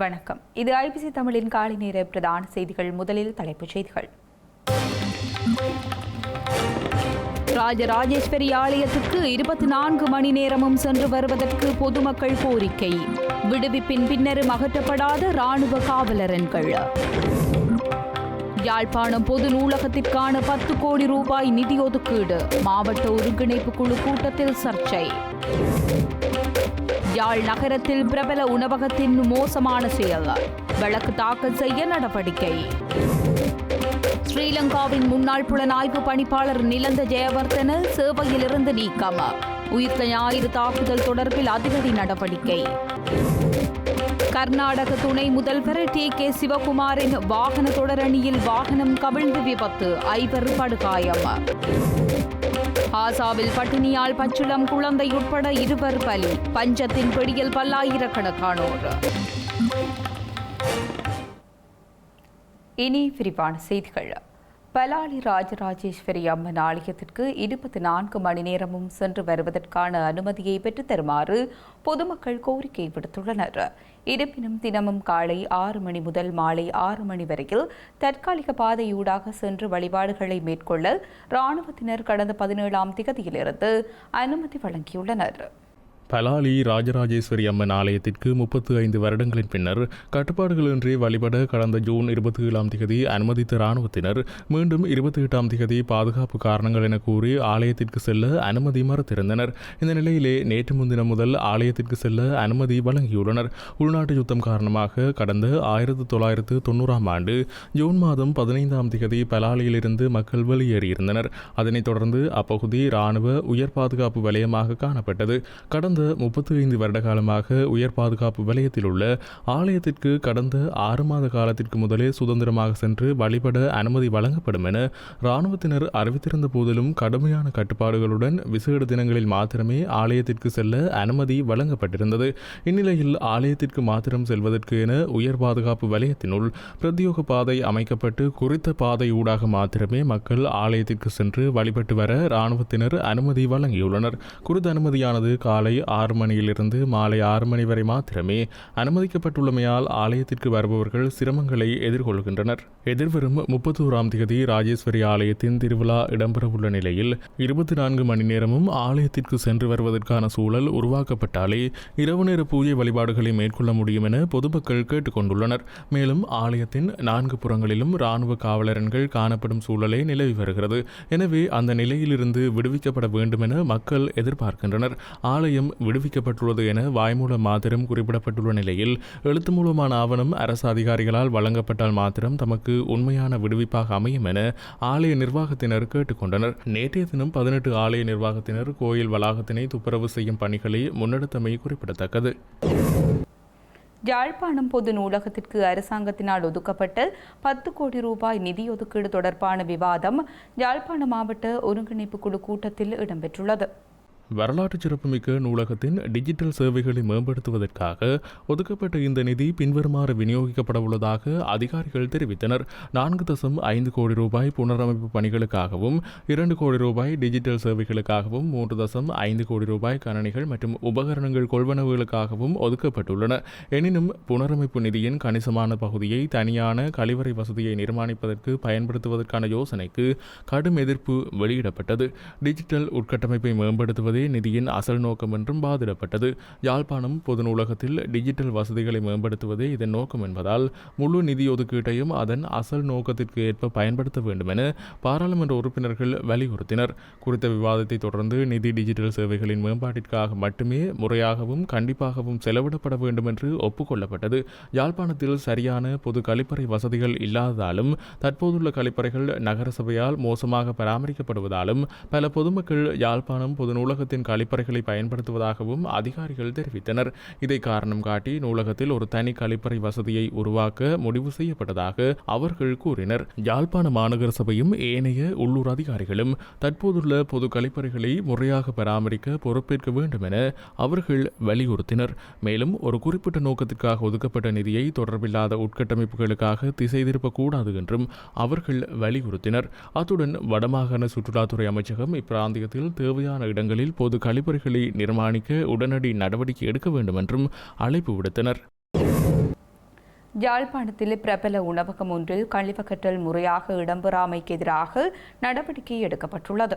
வணக்கம். இது ஐபிசி தமிழின் காலை நேர பிரதான செய்திகள். முதலில் தலைப்புச் செய்திகள். ராஜராஜேஸ்வரி ஆலயத்துக்கு இருபத்தி நான்கு மணி நேரமும் சென்று வருவதற்கு பொதுமக்கள் கோரிக்கை. விடுவிப்பின் பின்னரும் அகற்றப்படாத ராணுவ காவலரன்கள். யாழ்ப்பாணம் பொது நூலகத்திற்கான பத்து கோடி ரூபாய் நிதி ஒதுக்கீடு. மாவட்ட ஒருங்கிணைப்பு குழு கூட்டத்தில் சர்ச்சை. யாழ் நகரத்தில் பிரபல உணவகத்தின் மோசமான செயல். வழக்கு தாக்கல் செய்ய நடவடிக்கை. ஸ்ரீலங்காவின் முன்னாள் புலனாய்வு பணிப்பாளர் நிலந்த ஜெயவர்தன சேவையிலிருந்து நீக்கம். உயிர்த்த ஞாயிறு தாக்குதல் தொடர்பில் அதிரடி நடவடிக்கை. கர்நாடக துணை முதல்வர் டி. கே. சிவகுமாரின் வாகன தொடரணியில் வாகனம் கவிழ்ந்து விபத்து. ஐவர் படுகாயம். ஆசாவில் பட்டினியால் பச்சுளம் குழந்தை உட்பட இருவர் பலி. பஞ்சத்தின் பிடியில் பல்லாயிரக்கணக்கானோர். இனி விரிவான செய்திகள். பலாலி ராஜராஜேஸ்வரி அம்மன் ஆலயத்திற்கு இருபத்தி நான்கு மணி நேரமும் சென்று வருவதற்கான அனுமதியை பெற்றுத்தருமாறு பொதுமக்கள் கோரிக்கை விடுத்துள்ளனர். இருப்பினும் தினமும் காலை ஆறு மணி முதல் மாலை ஆறு மணி வரையில் தற்காலிக பாதையூடாக சென்று வழிபாடுகளை மேற்கொள்ள இராணுவத்தினர் கடந்த பதினேழாம் திகதியிலிருந்து அனுமதி வழங்கியுள்ளனர். பலாலி ராஜராஜேஸ்வரி அம்மன் ஆலயத்திற்கு முப்பத்து ஐந்து வருடங்களின் பின்னர் கட்டுப்பாடுகளின்றி வழிபட கடந்த ஜூன் இருபத்தி ஏழாம் திகதி அனுமதித்த இராணுவத்தினர் மீண்டும் இருபத்தி எட்டாம் திகதி பாதுகாப்பு காரணங்கள் என கூறி ஆலயத்திற்கு செல்ல அனுமதி மறுத்திருந்தனர். இந்த நிலையிலே நேற்று முன்தினம் முதல் ஆலயத்திற்கு செல்ல அனுமதி வழங்கியுள்ளனர். உள்நாட்டு யுத்தம் காரணமாக கடந்த ஆயிரத்து தொள்ளாயிரத்து தொண்ணூறாம் ஆண்டு ஜூன் மாதம் பதினைந்தாம் திகதி பலாலியிலிருந்து மக்கள் வெளியேறியிருந்தனர். அதனைத் தொடர்ந்து அப்பகுதி இராணுவ உயர் பாதுகாப்பு வலயமாக காணப்பட்டது. கடந்த முப்பத்தி ஐந்து வருட காலமாக உயர் பாதுகாப்பு வலயத்தில் உள்ள ஆலயத்திற்கு கடந்த ஆறு மாத காலத்திற்கு முதலே சுதந்திரமாக சென்று வழிபட அனுமதி வழங்கப்படும் என இராணுவத்தினர் அறிவித்திருந்த போதிலும் கடுமையான கட்டுப்பாடுகளுடன் விசேட தினங்களில் மாத்திரமே ஆலயத்திற்கு செல்ல அனுமதி வழங்கப்பட்டிருந்தது. இந்நிலையில் ஆலயத்திற்கு மாத்திரம் செல்வதற்கு என உயர் பாதுகாப்பு வலயத்தினுள் பிரத்யோக பாதை அமைக்கப்பட்டு குறித்த பாதை ஊடாக மாத்திரமே மக்கள் ஆலயத்திற்கு சென்று வழிபட்டு வர இராணுவத்தினர் அனுமதி வழங்கியுள்ளனர். குறித்த அனுமதியானது காலை ஆறு மணியிலிருந்து மாலை ஆறு மணி வரை மாத்திரமே அனுமதிக்கப்பட்டுள்ளமையால் ஆலயத்திற்கு வருபவர்கள் சிரமங்களை எதிர்கொள்கின்றனர். எதிர்வரும் முப்பத்தோராம் தேதி ராஜேஸ்வரி ஆலயத்தின் திருவிழா இடம்பெறவுள்ள நிலையில் இருபத்தி நான்கு மணி நேரமும் ஆலயத்திற்கு சென்று வருவதற்கான சூழல் உருவாக்கப்பட்டாலே இரவு நேர பூஜை வழிபாடுகளை மேற்கொள்ள முடியும் என பொதுமக்கள் கேட்டுக்கொண்டுள்ளனர். மேலும் ஆலயத்தின் நான்கு புறங்களிலும் இராணுவ காவலரன்கள் காணப்படும் சூழலே நிலவி வருகிறது. எனவே அந்த நிலையிலிருந்து விடுவிக்கப்பட வேண்டும் என மக்கள் எதிர்பார்க்கின்றனர். ஆலயம் விடுவிக்கப்பட்டுள்ளது என வாய்மூலம் மாத்திரம் குறிப்பிடப்பட்டுள்ள நிலையில் எழுத்து மூலமான ஆவணம் அரசு அதிகாரிகளால் வழங்கப்பட்டால் மாத்திரம் தமக்கு உண்மையான விடுவிப்பாக அமையும் என ஆலய நிர்வாகத்தினர் கேட்டுக்கொண்டனர். நேற்றைய தினம் பதினெட்டு ஆலய நிர்வாகத்தினர் கோயில் வளாகத்தினை துப்புரவு செய்யும் பணிகளை முன்னெடுத்தமை குறிப்பிடத்தக்கது. யாழ்ப்பாணம் பொது நூலகத்திற்கு அரசாங்கத்தினால் ஒதுக்கப்பட்ட பத்து கோடி ரூபாய் நிதி ஒதுக்கீடு தொடர்பான விவாதம் யாழ்ப்பாண மாவட்ட ஒருங்கிணைப்பு குழு கூட்டத்தில் இடம்பெற்றுள்ளது. வரலாற்று சிறப்புமிக்க நூலகத்தின் டிஜிட்டல் சேவைகளை மேம்படுத்துவதற்காக ஒதுக்கப்பட்ட இந்த நிதி பின்வருமாறு விநியோகிக்கப்பட உள்ளதாக அதிகாரிகள் தெரிவித்தனர். நான்கு தசம் ஐந்து கோடி ரூபாய் புனரமைப்பு பணிகளுக்காகவும் இரண்டு கோடி ரூபாய் டிஜிட்டல் சேவைகளுக்காகவும் மூன்று தசம் ஐந்து கோடி ரூபாய் கணனிகள் மற்றும் உபகரணங்கள் கொள்வனவுகளுக்காகவும் ஒதுக்கப்பட்டுள்ளன. எனினும் புனரமைப்பு நிதியின் கணிசமான பகுதியை தனியான கழிவறை வசதியை நிர்மாணிப்பதற்கு பயன்படுத்துவதற்கான யோசனைக்கு கடும் எதிர்ப்பு வெளியிடப்பட்டது. டிஜிட்டல் உட்கட்டமைப்பை என்பதே நிதியின் அசல் நோக்கம் என்றும் வாதிடப்பட்டது. யாழ்ப்பாணம் பொது நூலகத்தில் டிஜிட்டல் வசதிகளை மேம்படுத்துவதே இதன் நோக்கம் என்பதால் முழு நிதி ஒதுக்கீட்டையும் அதன் அசல் நோக்கத்திற்கு ஏற்ப பயன்படுத்த வேண்டும் என பாராளுமன்ற உறுப்பினர்கள் வலியுறுத்தினர். குறித்த விவாதத்தை தொடர்ந்து நிதி டிஜிட்டல் சேவைகளின் மேம்பாட்டிற்காக மட்டுமே முறையாகவும் கண்டிப்பாகவும் செலவிடப்பட வேண்டும் என்று ஒப்புக்கொள்ளப்பட்டது. யாழ்ப்பாணத்தில் சரியான பொது கழிப்பறை வசதிகள் இல்லாததாலும் தற்போதுள்ள கழிப்பறைகள் நகரசபையால் மோசமாக பராமரிக்கப்படுவதாலும் பல பொதுமக்கள் யாழ்ப்பாணம் பொது நூலகத்தின் கழிப்பறைகளை பயன்படுத்துவதாகவும் அதிகாரிகள் தெரிவித்தனர். இதை காரணம் காட்டி நூலகத்தில் ஒரு தனி கழிப்பறை வசதியை உருவாக்க முடிவு செய்யப்பட்டதாக அவர்கள் கூறினர். யாழ்ப்பாண மாநகர சபையும் ஏனைய உள்ளூர் அதிகாரிகளும் தற்போதுள்ள பொது கழிப்பறைகளை முறையாக பராமரிக்க பொறுப்பேற்க வேண்டும் என அவர்கள் வலியுறுத்தினர். மேலும் ஒரு குறிப்பிட்ட நோக்கத்திற்காக ஒதுக்கப்பட்ட நிதியை தொடர்பில்லாத உட்கட்டமைப்புகளுக்காக திசை திருப்பக்கூடாது என்றும் அவர்கள் வலியுறுத்தினர். அத்துடன் வடமாகாண சுற்றுலாத்துறை அமைச்சகம் இப்பிராந்தியத்தில் தேவையான இடங்களில் பொது கழிப்பறைகளை நிர்மாணிக்க உடனடி நடவடிக்கை எடுக்க வேண்டும் என்றும் அழைப்பு விடுத்தனர். யாழ்ப்பாணத்தில் பிரபல உணவகம் ஒன்றில் கழிவகற்றல் முறையாக இடம்பெறாமைக்கு எதிராக நடவடிக்கை எடுக்கப்பட்டுள்ளது.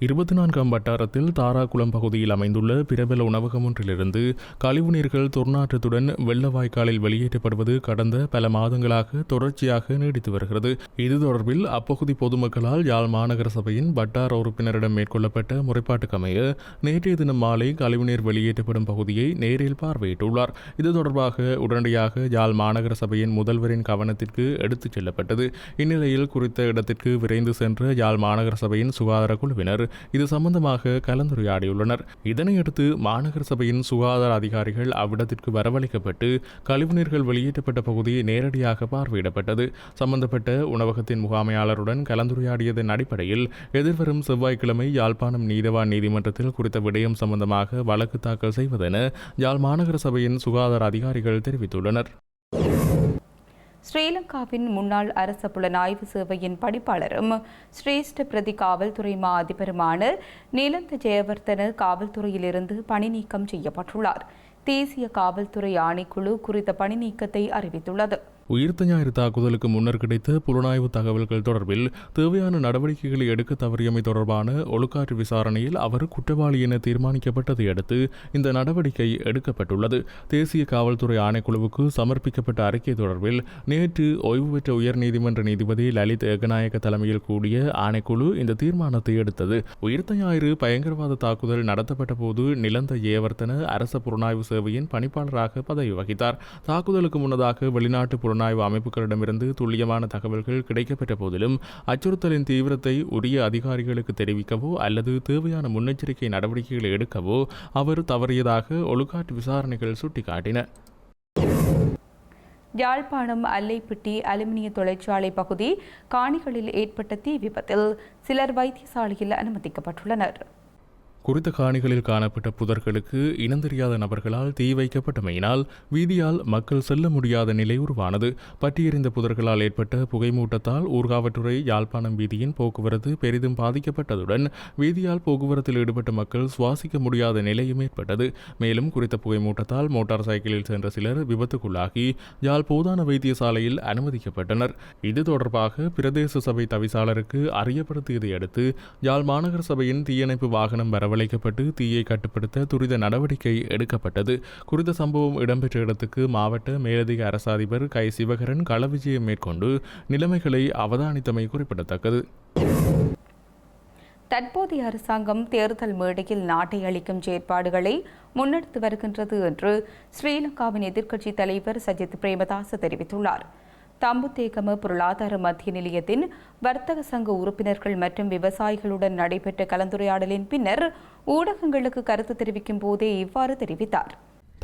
இருபத்தி நான்காம் வட்டாரத்தில் தாராகுளம் பகுதியில் அமைந்துள்ள பிரபல உணவகம் ஒன்றிலிருந்து கழிவுநீர்கள் துர்நாற்றத்துடன் வெள்ளவாய்க்காலில் வெளியேற்றப்படுவது கடந்த பல மாதங்களாக தொடர்ச்சியாக நீடித்து வருகிறது. இது தொடர்பில் அப்பகுதி பொதுமக்களால் யாழ் மாநகர சபையின் வட்டார உறுப்பினரிடம் மேற்கொள்ளப்பட்ட முறைப்பாட்டுக்கமைய நேற்றைய தினம் மாலை கழிவுநீர் வெளியேற்றப்படும் பகுதியை நேரில் பார்வையிட்டுள்ளார். இது தொடர்பாக உடனடியாக யாழ் மாநகர சபையின் முதல்வரின் கவனத்திற்கு எடுத்துச் செல்லப்பட்டது. இந்நிலையில் குறித்த இடத்திற்கு விரைந்து சென்ற யாழ் மாநகர சபையின் சுகாதார குழுவினர் இது சம்பந்தமாக கலந்துரையாடியுள்ளனர். இதனையடுத்து மாநகர சபையின் சுகாதார அதிகாரிகள் அவ்விடத்திற்கு வரவழைக்கப்பட்டு கழிவுநீர்கள் வெளியேற்றப்பட்ட பகுதி நேரடியாக பார்வையிடப்பட்டது. சம்பந்தப்பட்ட உணவகத்தின் முகாமையாளருடன் கலந்துரையாடியதன் அடிப்படையில் எதிர்வரும் செவ்வாய்க்கிழமை யாழ்ப்பாணம் நீதவான் நீதிமன்றத்தில் குறித்த விடயம் சம்பந்தமாக வழக்கு தாக்கல் செய்வதென யாழ் மாநகர சபையின் சுகாதார அதிகாரிகள் தெரிவித்துள்ளனர். ஸ்ரீலங்காவின் முன்னாள் அரச புலனாய்வு சேவையின் படிப்பாளரும் சிரேஷ்ட பிரதி காவல்துறை மா அதிபருமான நீலந்த ஜெயவர்தன காவல்துறையிலிருந்து பணி நீக்கம் செய்யப்பட்டுள்ளார். தேசிய காவல்துறை ஆணைக்குழு குறித்த பணி நீக்கத்தை அறிவித்துள்ளது. உயிர்த்த ஞாயிறு தாக்குதலுக்கு முன்னர் கிடைத்த புலனாய்வு தகவல்கள் தொடர்பில் தேவையான நடவடிக்கைகளை எடுக்க தவறியமை தொடர்பான ஒழுக்காற்று விசாரணையில் அவர் குற்றவாளி என தீர்மானிக்கப்பட்டதை அடுத்து இந்த நடவடிக்கை எடுக்கப்பட்டுள்ளது. தேசிய காவல்துறை ஆணைக்குழுவுக்கு சமர்ப்பிக்கப்பட்ட அறிக்கை தொடர்பில் நேற்று ஓய்வு பெற்ற உயர்நீதிமன்ற நீதிபதி லலித் ஏகநாயக தலைமையில் கூடிய ஆணைக்குழு இந்த தீர்மானத்தை எடுத்தது. உயிர்த்த ஞாயிறு பயங்கரவாத தாக்குதல் நடத்தப்பட்ட போது நிலந்த ஏவர்த்தன அரச புலனாய்வு சேவையின் பணிப்பாளராக பதவி வகித்தார். தாக்குதலுக்கு முன்னதாக வெளிநாட்டு புலனாய்வு அமைப்புகளிடமிருந்து துல்லியமான தகவல்கள் கிடைக்கப்பெற்ற போதிலும் அச்சுறுத்தலின் தீவிரத்தை உரிய அதிகாரிகளுக்கு தெரிவிக்கவோ அல்லது தேவையான முன்னெச்சரிக்கை நடவடிக்கைகளை எடுக்கவோ அவர் தவறியதாக ஒழுக்காட்டு விசாரணைகள் சுட்டிக்காட்டின. யாழ்ப்பாணம் அல்லைப்பிட்டி அலுமினிய தொழிற்சாலை பகுதி காணிகளில் ஏற்பட்ட தீ விபத்தில் சிலர் வைத்தியசாலையில் அனுமதிக்கப்பட்டுள்ளனர். குறித்த காணிகளில் காணப்பட்ட புதர்களுக்கு இனந்தெரியாத நபர்களால் தீ வைக்கப்பட்டமையினால் வீதியால் மக்கள் செல்ல முடியாத நிலை உருவானது. பட்டியெறிந்த புதர்களால் ஏற்பட்ட புகைமூட்டத்தால் ஊர்காவற்றுறை யாழ்ப்பாணம் வீதியின் போக்குவரத்து பெரிதும் பாதிக்கப்பட்டதுடன் வீதியால் போக்குவரத்தில் ஈடுபட்ட மக்கள் சுவாசிக்க முடியாத நிலையும் ஏற்பட்டது. மேலும் குறித்த புகைமூட்டத்தால் மோட்டார் சைக்கிளில் சென்ற சிலர் விபத்துக்குள்ளாகி யாழ் போதான வைத்தியசாலையில் அனுமதிக்கப்பட்டனர். இது தொடர்பாக பிரதேச சபை தவிசாளருக்கு அறியப்படுத்தியதை அடுத்து யாழ் மாநகர சபையின் தீயணைப்பு வாகனம் வரவு வரவழைக்கப்பட்டு தீயை கட்டுப்படுத்த துரித நடவடிக்கை எடுக்கப்பட்டது. குறித்த சம்பவம் இடம்பெற்ற இடத்துக்கு மாவட்ட மேலதிக அரசாதிபர் கை. சிவகரன் களவிஜயம் மேற்கொண்டு நிலைமைகளை அவதானித்தமை குறிப்பிடத்தக்கது. தற்போதைய அரசாங்கம் தேர்தல் மேடையில் நாட்டை அளிக்கும் செயற்பாடுகளை முன்னெடுத்து வருகின்றது என்று ஸ்ரீலங்காவின் எதிர்க்கட்சித் தலைவர் சஜித் பிரேமதாச தெரிவித்துள்ளார். தம்புத்தேகம பொருளாதார மத்திய நிலையத்தின் வர்த்தக சங்க உறுப்பினர்கள் மற்றும் விவசாயிகளுடன் நடைபெற்ற கலந்துரையாடலின் பின்னர் ஊடகங்களுக்கு கருத்து தெரிவிக்கும் போதே இவ்வாறு தெரிவித்தார்.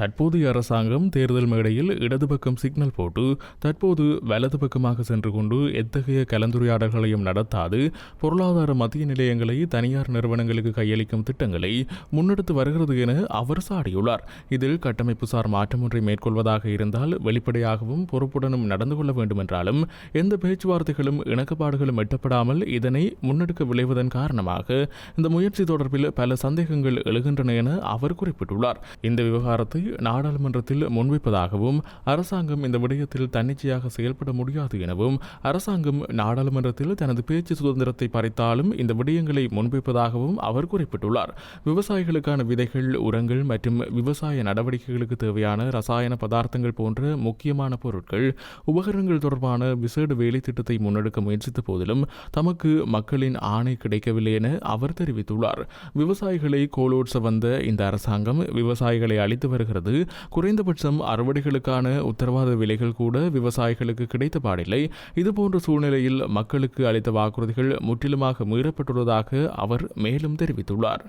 தற்போதைய அரசாங்கம் தேர்தல் மேடையில் இடது பக்கம் சிக்னல் போட்டு தற்போது வலது பக்கமாக சென்று கொண்டு எத்தகைய கலந்துரையாடல்களையும் நடத்தாது பொருளாதார மத்திய நிலையங்களை தனியார் நிறுவனங்களுக்கு கையளிக்கும் திட்டங்களை முன்னெடுத்து வருகிறது என அவர் சாடியுள்ளார். இதில் கட்டமைப்பு சார் மாற்றம் ஒன்றை மேற்கொள்வதாக இருந்தால் வெளிப்படையாகவும் பொறுப்புடனும் நடந்து கொள்ள வேண்டும் என்றாலும் எந்த பேச்சுவார்த்தைகளும் இணக்கப்பாடுகளும் எட்டப்படாமல் இதனை முன்னெடுக்க விளைவதன் காரணமாக இந்த முயற்சி தொடர்பில் பல சந்தேகங்கள் எழுகின்றன என அவர் குறிப்பிட்டுள்ளார். இந்த விவகாரத்தை நாடாளுமன்றத்தில் முன்வைப்பதாகவும் அரசாங்கம் இந்த விடயத்தில் தன்னிச்சையாக செயல்பட முடியாது எனவும் அரசாங்கம் நாடாளுமன்றத்தில் தனது பேச்சு சுதந்திரத்தை பறித்தாலும் இந்த விடயங்களை முன்வைப்பதாகவும் அவர் குறிப்பிட்டுள்ளார். விவசாயிகளுக்கான விதைகள் உரங்கள் மற்றும் விவசாய நடவடிக்கைகளுக்கு தேவையான ரசாயன பதார்த்தங்கள் போன்ற முக்கியமான பொருட்கள் உபகரணங்கள் தொடர்பான விசேட வேலை திட்டத்தை முன்னெடுக்க முயற்சித்த போதிலும் தமக்கு மக்களின் ஆணை கிடைக்கவில்லை என அவர் தெரிவித்துள்ளார். விவசாயிகளை கோலோட்ச வந்த இந்த அரசாங்கம் விவசாயிகளை அளித்து வருகிறது குறைந்தபட்சம் அறுவடைகளுக்கான உத்தரவாத விலைகள் கூட விவசாயிகளுக்கு கிடைத்த பாடில்லை. இதுபோன்ற சூழ்நிலையில் மக்களுக்கு அளித்த வாக்குறுதிகள் முற்றிலுமாக மீறப்பட்டுள்ளதாக அவர் மேலும் தெரிவித்துள்ளார்.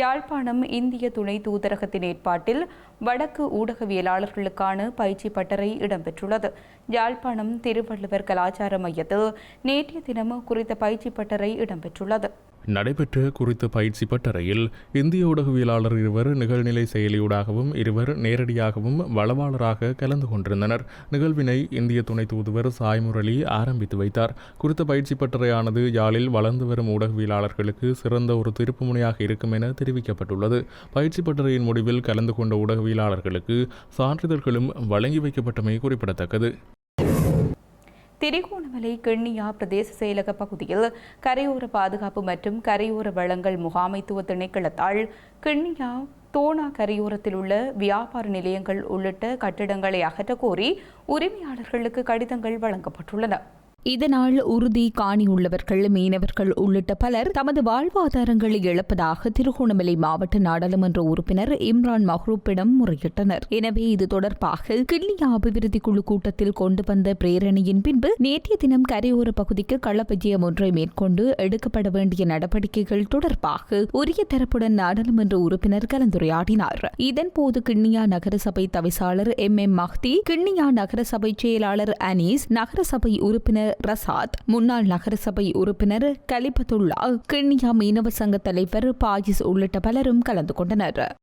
யாழ்ப்பாணம் இந்திய துணை தூதரகத்தின் ஏற்பாட்டில் வடக்கு ஊடகவியலாளர்களுக்கான பயிற்சி பட்டறை இடம்பெற்றுள்ளது. யாழ்ப்பாணம் திருவள்ளுவர் கலாச்சார மையத்தில் நேற்றைய தினம் குறித்த பயிற்சி பட்டறை இடம்பெற்றுள்ளது. நடைபெற்ற குறித்த பயிற்சி பட்டறையில் இந்திய ஊடகவியலாளர் இருவர் நிகழ்நிலை செயலியூடாகவும் இருவர் நேரடியாகவும் வளவாளராக கலந்து கொண்டிருந்தனர். நிகழ்வினை இந்திய துணை தூதுவர் சாய் முரளி ஆரம்பித்து வைத்தார். குறித்த பயிற்சி பட்டறையானது யாழில் வளர்ந்து வரும் ஊடகவியலாளர்களுக்கு சிறந்த ஒரு திருப்புமுனையாக இருக்கும் என தெரிவிக்கப்பட்டுள்ளது. பயிற்சி பட்டறையின் முடிவில் கலந்து கொண்ட ஊடகவியலாளர்களுக்கு சான்றிதழ்களும் வழங்கி வைக்கப்பட்டமை குறிப்பிடத்தக்கது. திரிகோணமலை கிண்ணியா பிரதேச செயலக பகுதியில் கரையோர பாதுகாப்பு மற்றும் கரையோர வளங்கள் முகாமைத்துவ திணைக்களத்தால் கிண்ணியா தோணா கரையோரத்தில் உள்ள வியாபார நிலையங்கள் உள்ளிட்ட கட்டிடங்களை அகற்றக்கோரி உரிமையாளர்களுக்கு கடிதங்கள் வழங்கப்பட்டுள்ளன. இதனால் உறுதி காணி உள்ளவர்கள் மீனவர்கள் உள்ளிட்ட பலர் தமது வாழ்வாதாரங்களை இழப்பதாக திருகோணமலை மாவட்ட நாடாளுமன்ற உறுப்பினர் இம்ரான் மஹ்ரூப்பிடம் முறையிட்டனர். எனவே இது தொடர்பாக கிள்ளியா அபிவிருத்தி குழு கூட்டத்தில் கொண்டு வந்த பிரேரணையின் பின்பு நேற்றைய தினம் கரையோர பகுதிக்கு களப்பஜயம் ஒன்றை மேற்கொண்டு எடுக்கப்பட வேண்டிய நடவடிக்கைகள் தொடர்பாக உரிய தரப்புடன் நாடாளுமன்ற உறுப்பினர் கலந்துரையாடினார். இதன்போது கிண்ணியா நகரசபை தவிசாளர் எம். எம். மஹ்தி கிண்ணியா நகரசபை செயலாளர் அனீஸ் நகரசபை உறுப்பினர் பிரசாத் முன்னாள் நகரசபை உறுப்பினர் கலிபத்துல்லா கிண்ணியா மீனவ சங்க தலைவர் பாயிஸ் உள்ளிட்ட பலரும் கலந்து கொண்டனர்.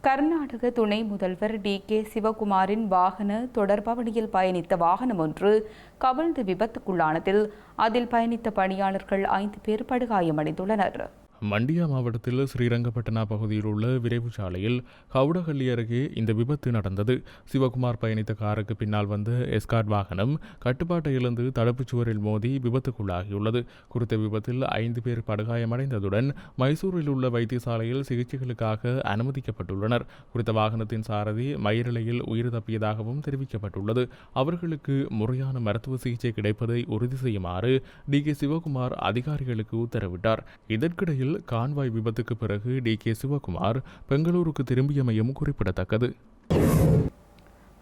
கர்நாடக துணை முதல்வர் டி. கே. சிவகுமாரின் வாகன தொடர்பவணியில் பயணித்த வாகனம் ஒன்று கவிழ்ந்து விபத்துக்குள்ளானதில் அதில் பயணித்த பணியாளர்கள் ஐந்து பேர் படுகாயமடைந்துள்ளனர். மண்டியா மாவட்டத்தில் ஸ்ரீரங்கப்பட்டணா பகுதியில் உள்ள விரைவு சாலையில் கவுடகல்லி அருகே இந்த விபத்து நடந்தது. சிவகுமார் பயணித்த காருக்கு பின்னால் வந்த எஸ்கார்ட் வாகனம் கட்டுப்பாட்டை இழந்து தடுப்புச் சுவரில் மோதி விபத்துக்குள்ளாகியுள்ளது. குறித்த விபத்தில் ஐந்து பேர் படுகாயமடைந்ததுடன் மைசூரில் உள்ள வைத்தியசாலையில் சிகிச்சைகளுக்காக அனுமதிக்கப்பட்டுள்ளனர். குறித்த வாகனத்தின் சாரதி மயிரிழையில் உயிர் தப்பியதாகவும் தெரிவிக்கப்பட்டுள்ளது. அவர்களுக்கு முறையான மருத்துவ சிகிச்சை கிடைப்பதை உறுதி செய்யுமாறு டி. கே. சிவகுமார் அதிகாரிகளுக்கு உத்தரவிட்டார். இதற்கிடையில் கான்வாய் விபத்துக்கு பிறகு டி கே சிவகுமார் பெங்களூருக்கு திரும்பியமையும் குறிப்பிடத்தக்கது.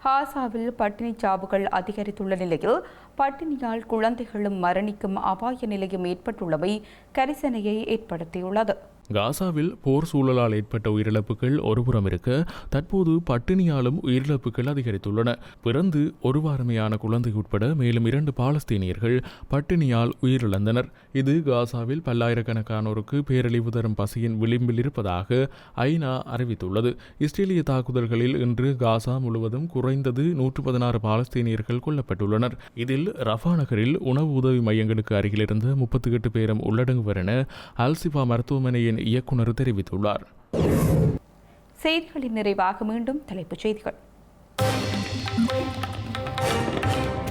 ஹாசாவில் பட்டினி சாவுகள் அதிகரித்துள்ள நிலையில் பட்டினியால் குழந்தைகளும் மரணிக்கும் அபாய நிலையும் ஏற்பட்டுள்ளமை கரிசனையை ஏற்படுத்தியுள்ளது. காசாவில் போர் சூழலால் ஏற்பட்ட உயிரிழப்புகள் ஒருபுறம் இருக்க தற்போது பட்டினியாலும் உயிரிழப்புகள் அதிகரித்துள்ளன. பிறந்து ஒரு வாரமையான குழந்தை உட்பட மேலும் இரண்டு பாலஸ்தீனியர்கள் பட்டினியால் உயிரிழந்தனர். இது காசாவில் பல்லாயிரக்கணக்கானோருக்கு பேரழிவு தரும் பசியின் விளிம்பில் இருப்பதாக ஐநா அறிவித்துள்ளது. இஸ்ரேலிய தாக்குதல்களில் இன்று காசா முழுவதும் குறைந்தது நூற்று பதினாறு பாலஸ்தீனியர்கள் கொல்லப்பட்டுள்ளனர். இதில் ரஃபா நகரில் உணவு உதவி மையங்களுக்கு அருகிலிருந்து முப்பத்தி எட்டு பேரும் உள்ளடங்குவர் என அல்சிபா மருத்துவமனையின் இயக்குனர் தெரிவித்துள்ளார். செய்திகளின் நிறைவாக மீண்டும் தலைப்புச் செய்திகள்.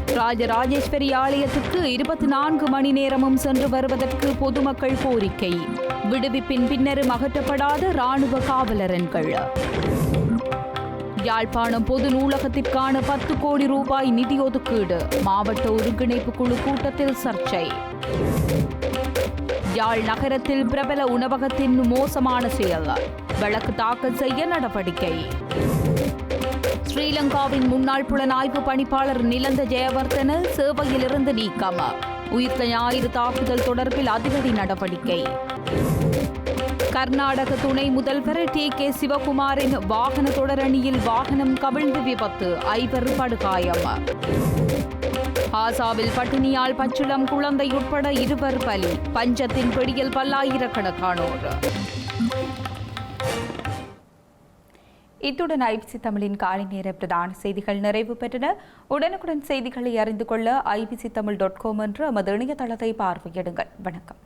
ராஜராஜேஸ்வரி ஆலயத்துக்கு இருபத்தி நான்கு மணி நேரமும் சென்று வருவதற்கு பொதுமக்கள் கோரிக்கை. விடுவிப்பின் பின்னரும் அகற்றப்படாத ராணுவ காவலரன்கள். யாழ்ப்பாணம் பொது நூலகத்திற்கான பத்து கோடி ரூபாய் நிதி ஒதுக்கீடு. மாவட்ட ஒருங்கிணைப்பு குழு கூட்டத்தில் சர்ச்சை. யாழ் நகரத்தில் பிரபல உணவகத்தின் மோசமான செயல். வழக்கு தாக்கல் செய்ய நடவடிக்கை. ஸ்ரீலங்காவின் முன்னாள் புலனாய்வு பணிப்பாளர் நிலந்த ஜெயவர்தன சேவையிலிருந்து நீக்கம். உயிர்த்த ஞாயிறு தாக்குதல் தொடர்பில் அதிரடி நடவடிக்கை. கர்நாடக துணை முதல்வர் டி. கே. சிவகுமாரின் வாகன தொடரணியில் வாகனம் கவிழ்ந்து விபத்து. ஐவர் படுகாயம். ஆசாவில் பட்டினியால் பச்சிளம் குழந்தை உட்பட இருவர் பலி. பஞ்சத்தின் பிடியில் பல்லாயிரக்கணக்கானோர். இத்துடன் ஐபிசி தமிழின் காலை நேர பிரதான செய்திகள் நிறைவு பெற்றன. உடனுக்குடன் செய்திகளை அறிந்து கொள்ள ஐபிசி தமிழ் டாட் காம் என்ற எமது இணையதளத்தை பார்வையிடுங்கள். வணக்கம்.